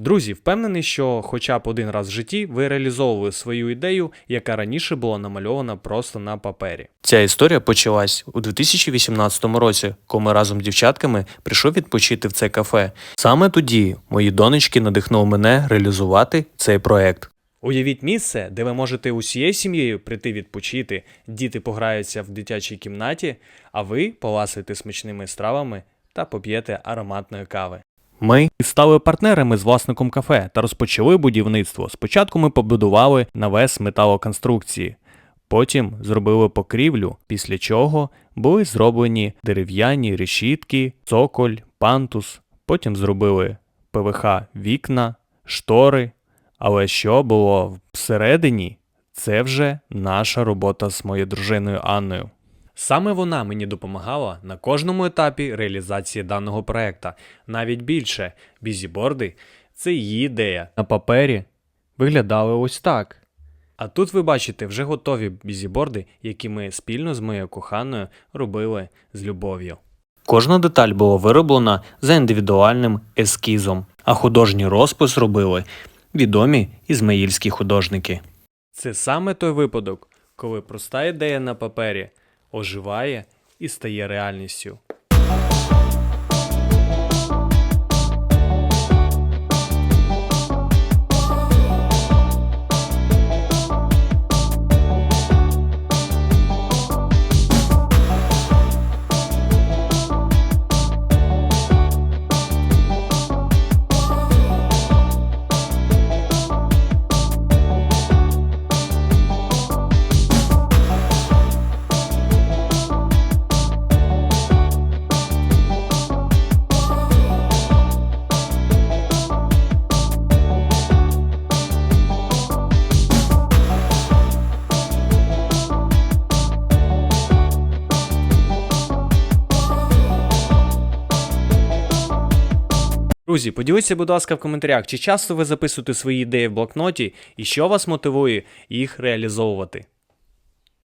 Друзі, впевнений, що хоча б один раз в житті ви реалізовували свою ідею, яка раніше була намальована просто на папері. Ця історія почалась у 2018 році, коли ми разом з дівчатками прийшов відпочити в це кафе. Саме тоді мої донечки надихнули мене реалізувати цей проект. Уявіть місце, де ви можете усією сім'єю прийти відпочити, діти пограються в дитячій кімнаті, а ви поласуєте смачними стравами та поп'єте ароматної кави. Ми стали партнерами з власником кафе та розпочали будівництво. Спочатку ми побудували навес металоконструкції, потім зробили покрівлю, після чого були зроблені дерев'яні решітки, цоколь, пантус, потім зробили ПВХ вікна, штори. Але що було всередині, це вже наша робота з моєю дружиною Анною. Саме вона мені допомагала на кожному етапі реалізації даного проекта. Навіть більше бізіборди це її ідея. На папері виглядали ось так. А тут ви бачите вже готові бізіборди, які ми спільно з моєю коханою робили з любов'ю. Кожна деталь була вироблена за індивідуальним ескізом, а художній розпис робили відомі ізмаїльські художники. Це саме той випадок, коли проста ідея на папері оживає і стає реальністю. Друзі, поділіться, будь ласка, в коментарях, чи часто ви записуєте свої ідеї в блокноті і що вас мотивує їх реалізовувати.